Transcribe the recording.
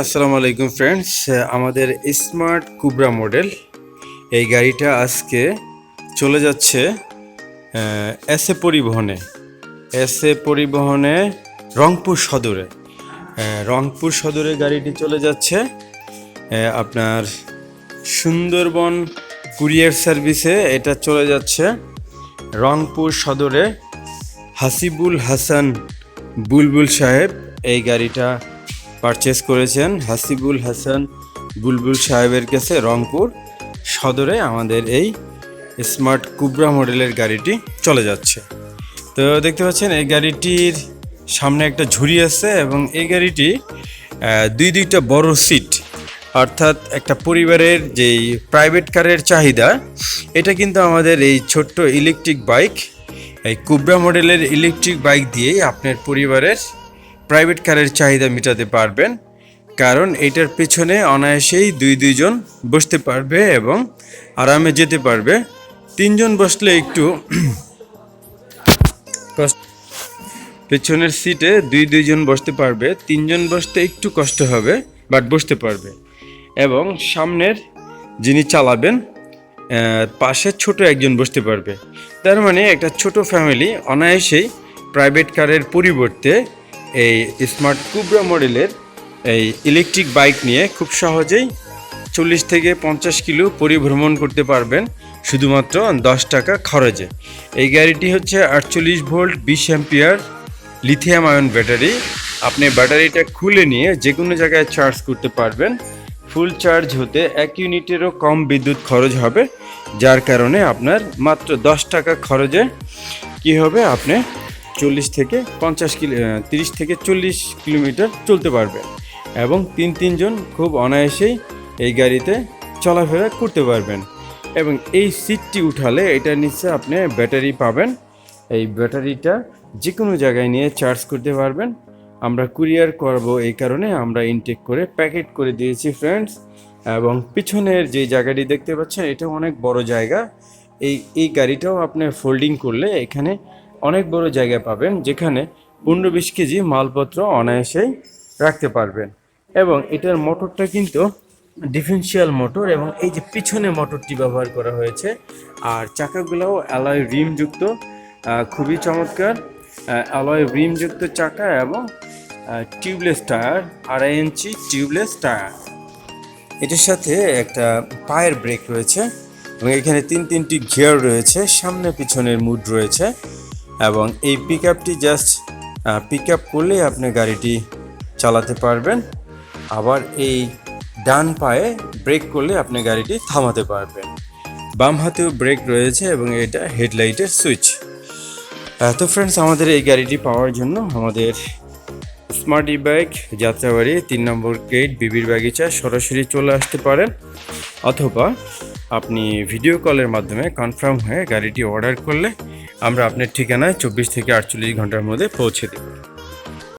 আসসালামু আলাইকুম ফ্রেন্ডস আমাদের স্মার্ট কুবরা মডেল এই গাড়িটা আজকে চলে যাচ্ছে এস এ পরিবহনে। এস এ পরিবহনে রংপুর সদরে। রংপুর সদরে গাড়িটি চলে যাচ্ছে আপনার সুন্দরবন কুরিয়ার সার্ভিসে এটা চলে যাচ্ছে, রংপুর সদরে হাসিবুল হাসান বুলবুল সাহেব এই গাড়িটা পারচেস করেছেন হাসিবুল হাসান বুলবুল সাহেবের কাছে রংপুর সদরে আমাদের এই স্মার্ট কুবরা মডেলের গাড়িটি চলে যাচ্ছে। তো দেখতে পাচ্ছেন, এই গাড়িটির সামনে একটা ঝুড়ি আছে এবং এই গাড়িটি দুই দুইটা বড় সিট অর্থাৎ একটা পরিবারের যেই প্রাইভেট কারের চাহিদা, এটা কিন্তু আমাদের এই ছোট্ট ইলেকট্রিক বাইক এই কুবরা মডেলের ইলেকট্রিক বাইক দিয়েই আপনার পরিবারের প্রাইভেট কারের চাহিদা মেটাতে পারবেন, কারণ এটার পেছনে অনায়াসেই দুই দুইজন বসতে পারবে এবং আরামে যেতে পারবে। তিনজন বসলে একটু পেছনের সিটে দুই দুইজন বসতে পারবে, তিনজন বসতে একটু কষ্ট হবে, বাট বসতে পারবে। এবং সামনের যিনি চালাবেন পাশে ছোট একজন বসতে পারবে। তার মানে একটা ছোট ফ্যামিলি অনায়াসেই প্রাইভেট কারের পরিবর্তে এই স্মার্ট কুবরা মডেলের এই ইলেকট্রিক বাইক নিয়ে খুব সহজেই চল্লিশ থেকে পঞ্চাশ কিলো পরিভ্রমণ করতে পারবেন শুধুমাত্র দশ টাকা খরচে। এই গাড়িটি হচ্ছে আটচল্লিশ ভোল্ট বিশ অ্যাম্পিয়ার লিথিয়াম আয়ন ব্যাটারি আপনি ব্যাটারিটা খুলে নিয়ে যে কোনো জায়গায় চার্জ করতে পারবেন। ফুল চার্জ হতে এক ইউনিটেরও কম বিদ্যুৎ খরচ হবে, যার কারণে আপনার মাত্র দশ টাকা খরচে কি হবে? আপনি চল্লিশ থেকে পঞ্চাশ কিলো তিরিশ থেকে চল্লিশ কিলোমিটার চলতে পারবে। এবং তিন তিনজন খুব অনায়াসেই এই গাড়িতে চলাফেরা করতে পারবেন। এবং এই সিটটি উঠালে এটার নিচে আপনি ব্যাটারি পাবেন। এই ব্যাটারিটা যে কোনো জায়গায় নিয়ে চার্জ করতে পারবেন। আমরা কুরিয়ার করব এই কারণে আমরা ইনটেক করে প্যাকেট করে দিয়েছি ফ্রেন্ডস। এবং পিছনের যে জায়গাটি দেখতে পাচ্ছেন, এটা অনেক বড় জায়গা। এই এই গাড়িটাও আপনি ফোল্ডিং করলে এখানে অনেক বড় জায়গা পাবেন যেখানে পনেরো বিশ কেজি মালপত্র অনায়াসেই রাখতে পারবেন। এবং এটার মোটরটা কিন্তু ডিফেন্সিয়াল মোটর এবং এই যে পিছনে মোটরটি ব্যবহার করা হয়েছে, আর চাকাগুলোও অ্যালয় রিমযুক্ত খুবই চমৎকার অ্যালয় রিমযুক্ত চাকা এবং টিউবলেস টায়ার আড়াই ইঞ্চি টিউবলেস টায়ার এটার সাথে একটা পায়ের ব্রেক রয়েছে এবং এখানে তিন তিনটি গিয়ার রয়েছে, সামনে পিছনের মুড রয়েছে। এবং এই পিক আপটি জাস্ট পিক আপ করলেই আপনি গাড়িটি চালাতে পারবেন। আবার এই ডান পায়ে ব্রেক করলে আপনি গাড়িটি থামাতে পারবেন। বাম হাতেও ব্রেক রয়েছে এবং এটা হেডলাইটের সুইচ তো ফ্রেন্ডস আমাদের এই গাড়িটি পাওয়ার জন্য আমাদের স্মার্ট ই বাইক যাত্রাবাড়ি তিন নম্বর গেট বিবির বাগিচা সরাসরি চলে আসতে পারেন। অথবা আপনি ভিডিও কলের মাধ্যমে কনফার্ম হয়ে গাড়িটি অর্ডার করলে আমরা আপনার ঠিকানায় চব্বিশ থেকে আটচল্লিশ ঘণ্টার মধ্যে পৌঁছে দেব।